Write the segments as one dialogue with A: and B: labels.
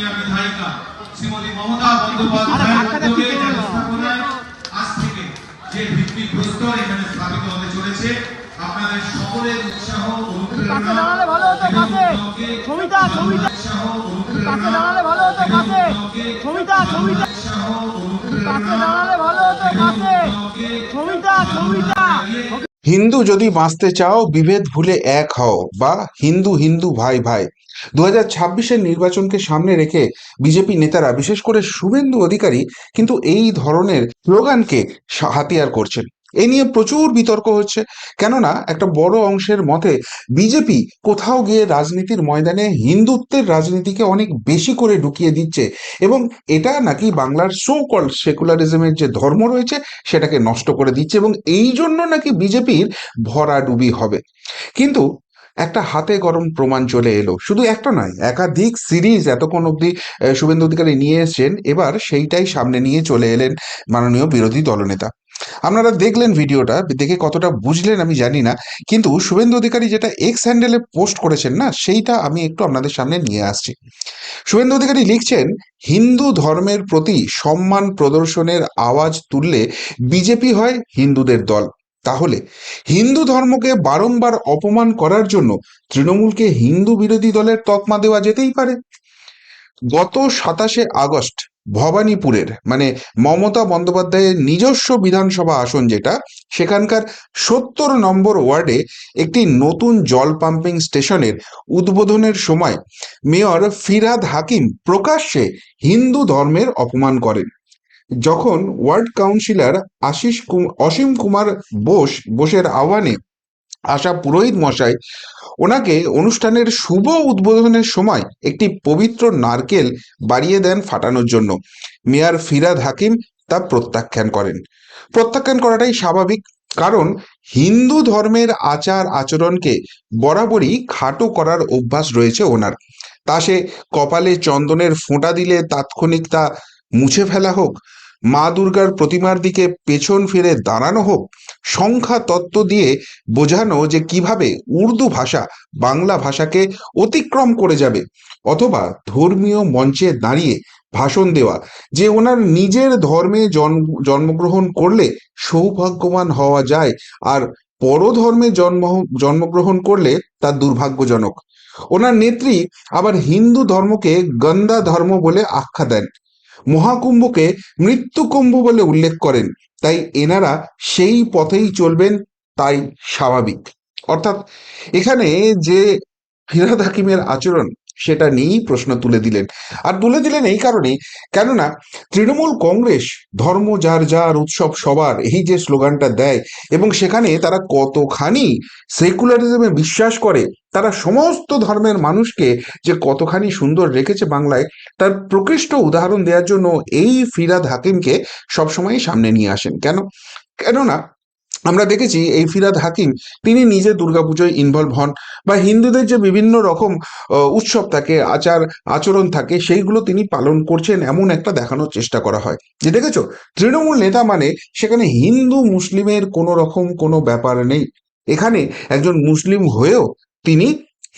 A: মাননীয় বিধায়িকা শ্রীমতী মমতা বন্দ্যোপাধ্যায়ের উদ্যোগে স্থাপনায় আজ থেকে যে ভিত্তি প্রস্তর এখানে স্থাপিত হতে চলেছে আপনাদের সকলের উৎসাহ
B: হিন্দু যদি বাঁচতে চাও বিভেদ ভুলে এক হও বা হিন্দু হিন্দু ভাই ভাই। দু হাজার নির্বাচনকে সামনে রেখে বিজেপি নেতারা, বিশেষ করে শুভেন্দু অধিকারী, কিন্তু এই ধরনের স্লোগানকে হাতিয়ার করছেন। এ নিয়ে প্রচুর বিতর্ক হচ্ছে, কেননা একটা বড় অংশের মতে বিজেপি কোথাও গিয়ে রাজনীতির ময়দানে হিন্দুত্বের রাজনীতিকে অনেক বেশি করে ঢুকিয়ে দিচ্ছে এবং এটা নাকি বাংলার সো কল সেকুলারিজমের যে ধর্ম রয়েছে, সেটাকে নষ্ট করে দিচ্ছে এবং এই জন্য নাকি বিজেপির ভরাডুবি হবে। কিন্তু একটা হাতে গরম প্রমাণ চলে এলো। শুধু একটা নয় একাধিক সিরিজ এতক্ষণ আহ, শুভেন্দু অধিকারী নিয়ে এসেছেন এবার সেইটাই সামনে নিয়ে চলে এলেন মাননীয় বিরোধী দলনেতা। আপনারা দেখলেন ভিডিওটা দেখে কতটা বুঝলেন আমি জানি না কিন্তু শুভেন্দু অধিকারী যেটা এক্স হ্যান্ডেলে পোস্ট করেছেন না সেইটা আমি একটু আপনাদের সামনে নিয়ে আসছি। শুভেন্দু অধিকারী লিখছেন হিন্দু ধর্মের প্রতি সম্মান প্রদর্শনের আওয়াজ তুললে বিজেপি হয় হিন্দুদের দল। তাহলে হিন্দু ধর্মকে বারংবার অপমান করার জন্য তৃণমূলকে হিন্দু বিরোধী দলের তকমা দেওয়া যেতেই পারে। গত সাতাশে আগস্ট ভবানীপুরের মানে মমতা বন্দ্যোপাধ্যায়ের নিজস্ব বিধানসভা আসন যেটা, সেখানকার সত্তর নম্বর ওয়ার্ডে একটি নতুন জল পাম্পিং স্টেশনের উদ্বোধনের সময় মেয়র ফিরহাদ হাকিম প্রকাশ্যে হিন্দু ধর্মের অপমান করেন। যখন ওয়ার্ড কাউন্সিলর আশিস অসীম কুমার বোস বোসের আহ্বানে আসা পুরোহিত মশাই, ওনাকে অনুষ্ঠানের শুভ উদ্বোধনের সময় একটি পবিত্র নারকেল বাড়িয়ে দেন ফাটানোর জন্য। মেয়ার ফিরাদ হাকিম তা প্রত্যাখ্যান করেন। প্রত্যাখ্যান করাটাই স্বাভাবিক, কারণ হিন্দু ধর্মের আচার আচরণকে বরাবরই খাটো করার অভ্যাস রয়েছে ওনার। তা সে কপালে চন্দনের ফোঁটা দিলে তাৎক্ষণিক তা মুছে ফেলা হোক মা দুর্গার প্রতিমার দিকে পেছন ফিরে দাঁড়ানো হোক, সংখ্যা তত্ত্ব দিয়ে বোঝানো যে কীভাবে উর্দু ভাষা বাংলা ভাষাকে অতিক্রম করে যাবে অথবা ধর্মীয় মঞ্চে দাঁড়িয়ে ভাষণ দেওয়া, যে ওনার নিজের ধর্মে জন্ম জন্মগ্রহণ করলে সৌভাগ্যবান হওয়া যায় আর পরধর্মে জন্ম, জন্মগ্রহণ করলে তা দুর্ভাগ্যজনক। ওনার নেত্রী আবার হিন্দু ধর্মকে গন্দা ধর্ম বলে আখ্যা দেন। মহাকুম্ভকে মৃত্যুকুম্ভ বলে উল্লেখ করেন। তাই এনারা সেই পথেই চলবেন, তাই স্বাভাবিক। অর্থাৎ এখানে যে ফিরাদ হাকিমের আচরণ সেটা নিয়েই প্রশ্ন তুলে দিলেন। আর তুলে দিলেন এই কারণেই, কেননা তৃণমূল কংগ্রেস, ধর্ম যার যার, উৎসব সবার, এই যে স্লোগানটা দেয়, এবং সেখানে তারা কতখানি সেকুলারিজমে বিশ্বাস করে, তারা সমস্ত ধর্মের মানুষকে যে কতখানি সুন্দর রেখেছে বাংলায়, তার প্রকৃষ্ট উদাহরণ দেওয়ার জন্য এই ফিরাদ হাকিমকে সবসময় সামনে নিয়ে আসেন। কেন? কেননা আমরা দেখেছি এই ফিরাদ হাকিম, তিনি নিজে দুর্গাপুজোয় ইনভলভ হন বা হিন্দুদের যে বিভিন্ন রকম উৎসব থাকে, আচার, আচরণ থাকে, সেইগুলো তিনি পালন করছেন এমন একটা দেখানোর চেষ্টা করা হয়। যে দেখেছ, তৃণমূল নেতা মানে সেখানে হিন্দু মুসলিমের কোনো রকম কোনো ব্যাপার নেই। এখানে একজন মুসলিম হয়েও তিনি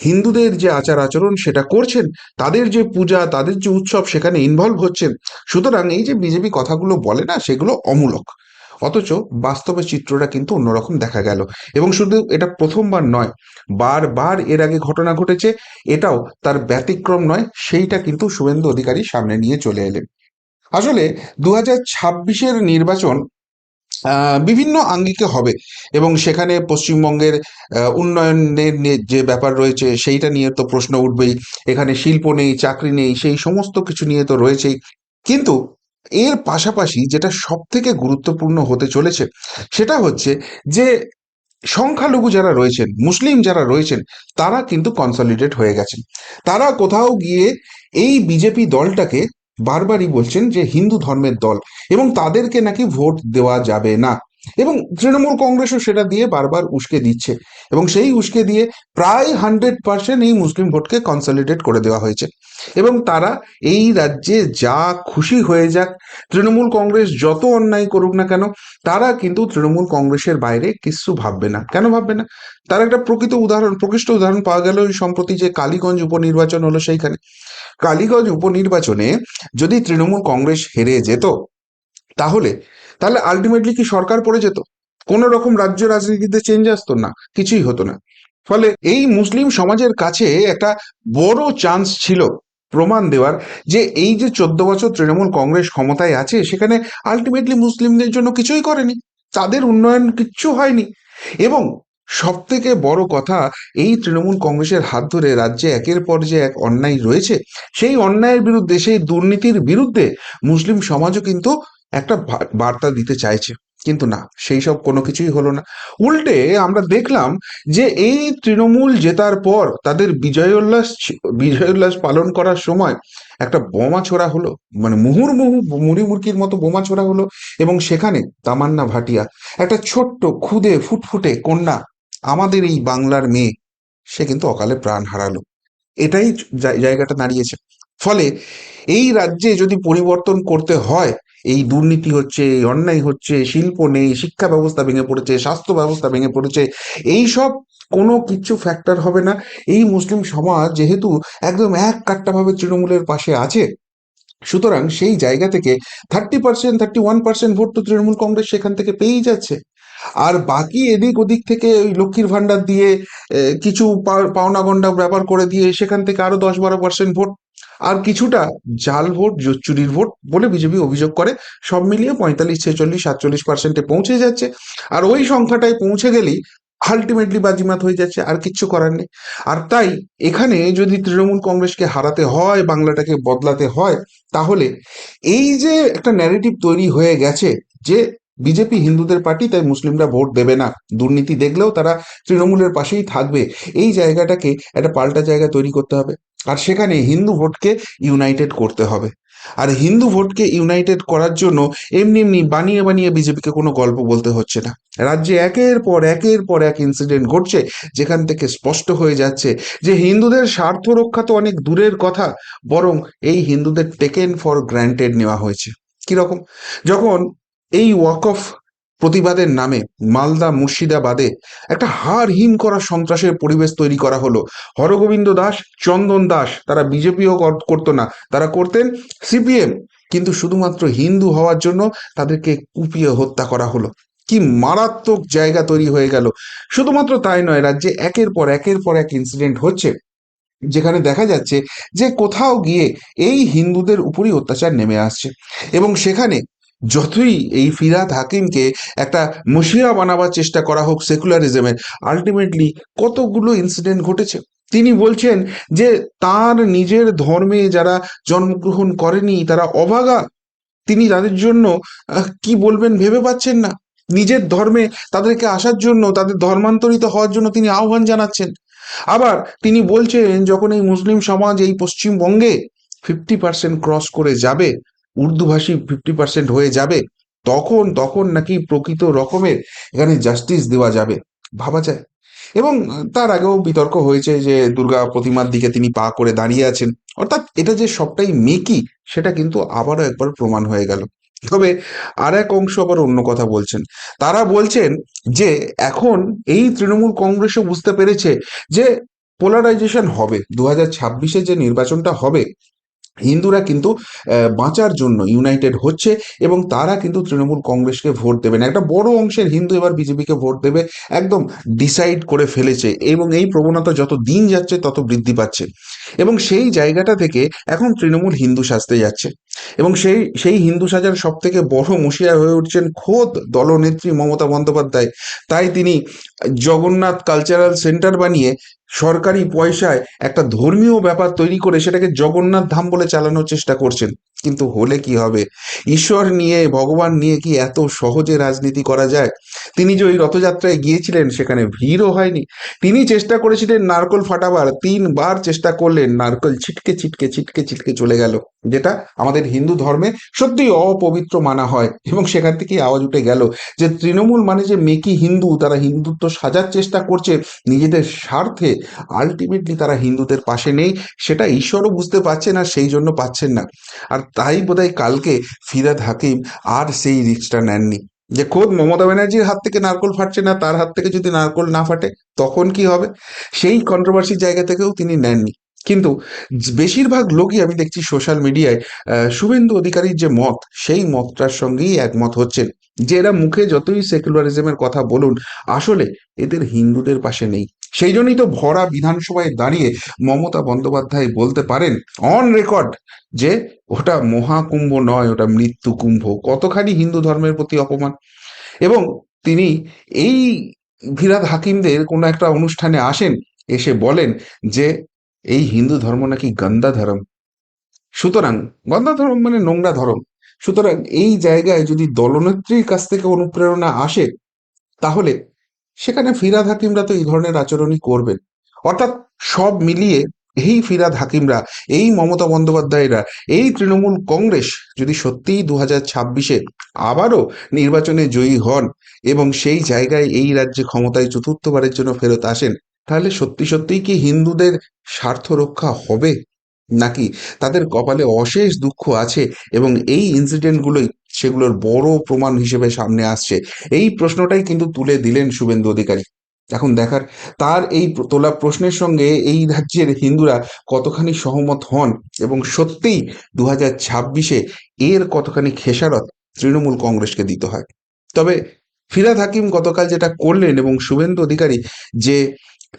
B: হিন্দুদের যে আচার আচরণ সেটা করছেন, তাদের যে পূজা, তাদের যে উৎসব সেখানে ইনভলভ হচ্ছেন। সুতরাং এই যে বিজেপি কথাগুলো বলে না, সেগুলো অমূলক। অথচ বাস্তবে চিত্রটা কিন্তু অন্যরকম দেখা গেল। এবং শুধু এটা প্রথমবার নয়, বারবার এর আগে ঘটনা ঘটেছে, এটাও তার ব্যতিক্রম নয়, সেইটা কিন্তু শুভেন্দু অধিকারী সামনে নিয়ে চলে এলেন। আসলে দু হাজার ছাব্বিশের নির্বাচন বিভিন্ন আঙ্গিকে হবে এবং সেখানে পশ্চিমবঙ্গের উন্নয়নের যে ব্যাপার রয়েছে সেইটা নিয়ে তো প্রশ্ন উঠবেই। এখানে শিল্প নেই, চাকরি নেই, সেই সমস্ত কিছু নিয়ে তো রয়েছেই। কিন্তু এর পাশাপাশি যেটা সব থেকে গুরুত্বপূর্ণ হতে চলেছে, সেটা হচ্ছে যে সংখ্যালঘু যারা রয়েছেন, মুসলিম যারা রয়েছেন, তারা কিন্তু কনসলিডেট হয়ে গেছেন। তারা কোথাও গিয়ে এই বিজেপি দলটাকে বারবারই বলছেন যে হিন্দু ধর্মের দল এবং তাদেরকে নাকি ভোট দেওয়া যাবে না। এবং তৃণমূল কংগ্রেসও সেটা দিয়ে বারবার উস্কে দিচ্ছে। এবং সেই উস্কে দিয়ে প্রায় হান্ড্রেড পার্সেন্ট এই মুসলিম ভোটকে কনসলিডেট করে দেওয়া হয়েছে। এবং তারা এই রাজ্যে যা খুশি হয়ে যাক, তৃণমূল কংগ্রেস যত অন্যায় করুক না কেন, তারা কিন্তু তৃণমূল কংগ্রেসের বাইরে কিছু ভাববে না। কেন ভাববে না? তার একটা প্রকৃত উদাহরণ, প্রকৃষ্ট উদাহরণ পাওয়া গেল ওই সম্প্রতি যে কালীগঞ্জ উপনির্বাচন হলো সেইখানে। কালীগঞ্জ উপনির্বাচনে যদি তৃণমূল কংগ্রেস হেরে যেত, তাহলে তাহলে আলটিমেটলি কি সরকার পড়ে যেত? কোনো রকম রাজ্য রাজনীতিতে চেঞ্জ আসতো না, কিছুই হতো না। ফলে এই মুসলিম সমাজের কাছে একটা বড় চান্স ছিল প্রমাণ দেওয়ার যে এই যে চোদ্দ বছর তৃণমূল কংগ্রেস ক্ষমতায় আছে, সেখানে আলটিমেটলি মুসলিমদের জন্য কিছুই করেনি। তাদের উন্নয়ন কিচ্ছু হয়নি। এবং সব থেকে বড় কথা, এই তৃণমূল কংগ্রেসের হাত ধরে রাজ্যে একের পর যে এক অন্যায় রয়েছে, সেই অন্যায়ের বিরুদ্ধে, সেই দুর্নীতির বিরুদ্ধে মুসলিম সমাজও কিন্তু একটা বার্তা দিতে চাইছে। কিন্তু না, সেই সব কোনো কিছুই হলো না। উল্টে আমরা দেখলাম যে এই তৃণমূল জেতার পর তাদের বিজয়োল্লাস বিজয়োল্লাস পালন করার সময় একটা বোমা ছোড়া হলো। মানে মুহুর্মুহু মুড়ি মুরকির মতো বোমা ছোড়া হলো এবং সেখানে তামান্না ভাটিয়া, একটা ছোট্ট খুদে ফুটফুটে কন্যা, আমাদের এই বাংলার মেয়ে, সে কিন্তু অকালে প্রাণ হারালো। এটাই জায়গাটা দাঁড়িয়েছে। ফলে এই রাজ্যে যদি পরিবর্তন করতে হয় এই দুর্নীতি হচ্ছে অন্যায় হচ্ছে, শিল্প নেই, শিক্ষা ব্যবস্থা ভেঙে পড়েছে, স্বাস্থ্য ব্যবস্থা ভেঙে পড়েছে এই সব কোনো কিছু ফ্যাক্টর হবে না। এই মুসলিম সমাজ যেহেতু একদম এক কাট্টাভাবে তৃণমূলের পাশে আছে, সুতরাং সেই জায়গা থেকে thirty percent thirty one percent vote তো তৃণমূল কংগ্রেস সেখান থেকে পেয়েই যাচ্ছে। আর বাকি এদিক ওদিক থেকে ওই লক্ষ্মীর ভান্ডার দিয়ে কিছু পাওনা গন্ডা ব্যাপার করে দিয়ে সেখান থেকে আরও দশ বারো পার্সেন্ট ভোট আর কিছুটা জাল ভোট চুরির ভোট বলে বিজেপি অভিযোগ করে, সব মিলিয়ে পঁয়তাল্লিশ, ছেচল্লিশ, সাতচল্লিশ পার্সেন্টে পৌঁছে যাচ্ছে। আর ওই সংখ্যাটায় পৌঁছে গেলেই আলটিমেটলি বাজিমাত হয়ে যাচ্ছে, আর কিচ্ছু করার নেই। আর তাই এখানে যদি তৃণমূল কংগ্রেসকে হারাতে হয়, বাংলাটাকে বদলাতে হয়, তাহলে এই যে একটা ন্যারেটিভ তৈরি হয়ে গেছে যে বিজেপি হিন্দুদের পার্টি, তাই মুসলিমরা ভোট দেবে না। দুর্নীতি দেখলেও তারা তৃণমূলের পাশেই থাকবে। এই জায়গাটাকে একটা পাল্টা জায়গা তৈরি করতে হবে। আর সেখানে হিন্দু ভোটকে ইউনাইটেড করতে হবে। আর হিন্দু ভোটকে ইউনাইটেড করার জন্য এমনি এমনি বানিয়ে বানিয়ে বিজেপিকে কোনো গল্প বলতে হচ্ছে না। রাজ্যে একের পর একের পর এক ইনসিডেন্ট ঘটছে, যেখান থেকে স্পষ্ট হয়ে যাচ্ছে যে হিন্দুদের স্বার্থ রক্ষা তো অনেক দূরের কথা, বরং এই হিন্দুদের টেকেন ফর গ্র্যান্টেড নেওয়া হয়েছে। কীরকম? যখন এই ওয়াক অফ প্রতিবাদের নামে মালদা মুর্শিদাবাদে একটা হার হিম করা সন্ত্রাসের পরিবেশ তৈরি করা হলো। হরগোবিন্দ দাস, চন্দন দাস, তারা বিজেপিও করতো না। তারা করতেন সিপিএম। কিন্তু শুধুমাত্র হিন্দু হওয়ার জন্য তাদেরকে কুপিয়ে হত্যা করা হলো। কি মারাত্মক জায়গা তৈরি হয়ে গেল। শুধুমাত্র তাই নয়, রাজ্যে একের পর একের পর এক ইনসিডেন্ট হচ্ছে। যেখানে দেখা যাচ্ছে যে কোথাও গিয়ে এই হিন্দুদের উপরই অত্যাচার নেমে আসছে। এবং সেখানে যতই এই ফিরাদ হাকিমকে একটা মুশিয়া বানাবার চেষ্টা করা হোক সেকুলারিজমের আলটিমেটলি কতগুলো ইনসিডেন্ট ঘটেছে? তিনি বলছেন যে তার নিজের ধর্মে যারা জন্মগ্রহণ করেনি, তারা অভাগা। তিনি তাদের জন্য কি বলবেন ভেবে পাচ্ছেন না। নিজের ধর্মে তাদেরকে আসার জন্য, তাদের ধর্মান্তরিত হওয়ার জন্য তিনি আহ্বান জানাচ্ছেন। আবার তিনি বলছেন, যখন এই মুসলিম সমাজ এই পশ্চিমবঙ্গে ফিফটি পার্সেন্ট ক্রস করে যাবে উর্দুভাষী ফিফটি পার্সেন্ট হয়ে যাবে, তখন তখন নাকি প্রকৃত রকমের এখানে জাস্টিস দেওয়া যাবে, ভাবা যায়। এবং তার আগেও বিতর্ক হয়েছে যে দুর্গা প্রতিমার দিকে তিনি পা করে দাঁড়িয়ে আছেন। অর্থাৎ এটা যে সবটাই মেকি, সেটা কিন্তু আবারও একবার প্রমাণ হয়ে গেল। তবে আর এক অংশ আবার অন্য কথা বলছেন। তারা বলছেন যে এখন এই তৃণমূল কংগ্রেসও বুঝতে পেরেছে যে পোলারাইজেশন হবে। দু হাজার যে নির্বাচনটা হবে হিন্দুরা কিন্তু বাঁচার জন্য ইউনাইটেড হচ্ছে এবং তারা কিন্তু তৃণমূল কংগ্রেসকে ভোট দেবে না। একটা বড় অংশের হিন্দু এবার বিজেপিকে ভোট দেবে, একদম ডিসাইড করে ফেলেছে এবং এই প্রবণতা যত দিন যাচ্ছে তত বৃদ্ধি পাচ্ছে। এবং সেই জায়গাটা থেকে এখন তৃণমূল হিন্দু সাজতে যাচ্ছে। এবং সেই সেই হিন্দু সাজার সব থেকে বড় মুশিয়া হয়ে উঠছেন খোদ দলনেত্রী মমতা বন্দ্যোপাধ্যায়। তাই তিনি জগন্নাথ কালচারাল সেন্টার বানিয়ে সরকারি পয়সায় একটা ধর্মীয় ব্যাপার তৈরি করে সেটাকে জগন্নাথ ধাম বলে চালানোর চেষ্টা করছেন। কিন্তু হলে কি হবে? ঈশ্বর নিয়ে, ভগবান নিয়ে কি এত সহজে রাজনীতি করা যায়? তিনি যে ওই রথযাত্রায় গিয়েছিলেন, সেখানে ভিড়ও হয়নি। তিনি চেষ্টা করেছিলেন নারকল ফাটাবার, তিনবার চেষ্টা করলেন, নারকল ছিটকে ছিটকে ছিটকে ছিটকে চলে গেল। যেটা আমাদের হিন্দু ধর্মে সত্যি অপবিত্র মানা হয় এবং সেখান থেকেই আওয়াজ উঠে গেল যে তৃণমূল মানে যে মেকি হিন্দু, তারা হিন্দুত্ব সাজার চেষ্টা করছে নিজেদের স্বার্থে আলটিমেটলি তারা হিন্দুদের পাশে নেই, সেটা ঈশ্বরও বুঝতে পারছেন আর সেই জন্য পাচ্ছেন না। আর তাই বোধহয় কালকে ফিরাদ হাকিম আর সেই রিস্কটা নেননি। যে খোদ মমতা ব্যানার্জির হাত থেকে নারকোল ফাটছে না, তার হাত থেকে যদি নারকোল না ফাটে, তখন কি হবে? সেই কন্ট্রোভার্সির জায়গা থেকেও তিনি নেননি। কিন্তু বেশিরভাগ লোকই আমি দেখছি সোশ্যাল মিডিয়ায় শুভেন্দু অধিকারীর যে মত, সেই মতটার সঙ্গেই একমত হচ্ছেন। যে এরা মুখে যতই সেকুলারিজমের কথা বলুন, আসলে এদের হিন্দুদের পাশে নেই। সেই জন্যই তো ভরা বিধানসভায় দাঁড়িয়ে মমতা বন্দ্যোপাধ্যায় বলতে পারেন অন রেকর্ড যে ওটা মহাকুম্ভ নয়, ওটা মৃত্যু কুম্ভ, কতখানি হিন্দু ধর্মের প্রতি অপমান। এবং তিনি এই ভিরাদ হাকিমদের কোনো একটা অনুষ্ঠানে আসেন, এসে বলেন যে এই হিন্দু ধর্ম নাকি গন্দা ধর্ম। সুতরাং গন্দা ধর্ম মানে নোংরা ধর্ম। সুতরাং এই জায়গায় যদি দলনেত্রীর কাছ থেকে অনুপ্রেরণা আসে, তাহলে সেখানে ফিরাদ হাকিমরা তো এই ধরনের আচরণই করবেন। অর্থাৎ সব মিলিয়ে এই ফিরাদ হাকিমরা, এই মমতা বন্দ্যোপাধ্যায়রা, এই তৃণমূল কংগ্রেস যদি সত্যিই দু হাজার ছাব্বিশে আবারও নির্বাচনে জয়ী হন এবং সেই জায়গায় এই রাজ্যে ক্ষমতায় চতুর্থবারের জন্য ফেরত আসেন, তাহলে সত্যি সত্যিই কি হিন্দুদের স্বার্থ রক্ষা হবে? নাকি তাদের কপালে অশেষ দুঃখ আছে এবং এই ইনসিডেন্টগুলোই সেগুলোর বড় প্রমাণ হিসেবে সামনে আসছে। এই প্রশ্নটাই কিন্তু তুলে দিলেন শুভেন্দু অধিকারী। এখন দেখার, তার এই তোলা প্রশ্নের সঙ্গে এই রাজ্যের হিন্দুরা কতখানি সহমত হন এবং সত্যিই দু হাজার ছাব্বিশে এর কতখানি খেসারত তৃণমূল কংগ্রেসকে দিতে হয়? তবে ফিরাদ হাকিম গতকাল যেটা করলেন এবং শুভেন্দু অধিকারী যে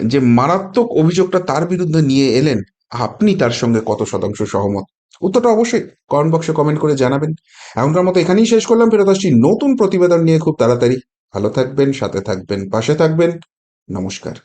B: যে মারাত্মক অভিযোগটা তার বিরুদ্ধে নিয়ে এলেন, আপনি তার সঙ্গে কত শতাংশ সহমত? উত্তরটা অবশ্যই কমেন্ট বক্সে কমেন্ট করে জানাবেন। এখনকার মতো এখানেই শেষ করলাম। ফেরত আসছি নতুন প্রতিবেদন নিয়ে খুব তাড়াতাড়ি। ভালো থাকবেন, সাথে থাকবেন, পাশে থাকবেন। নমস্কার।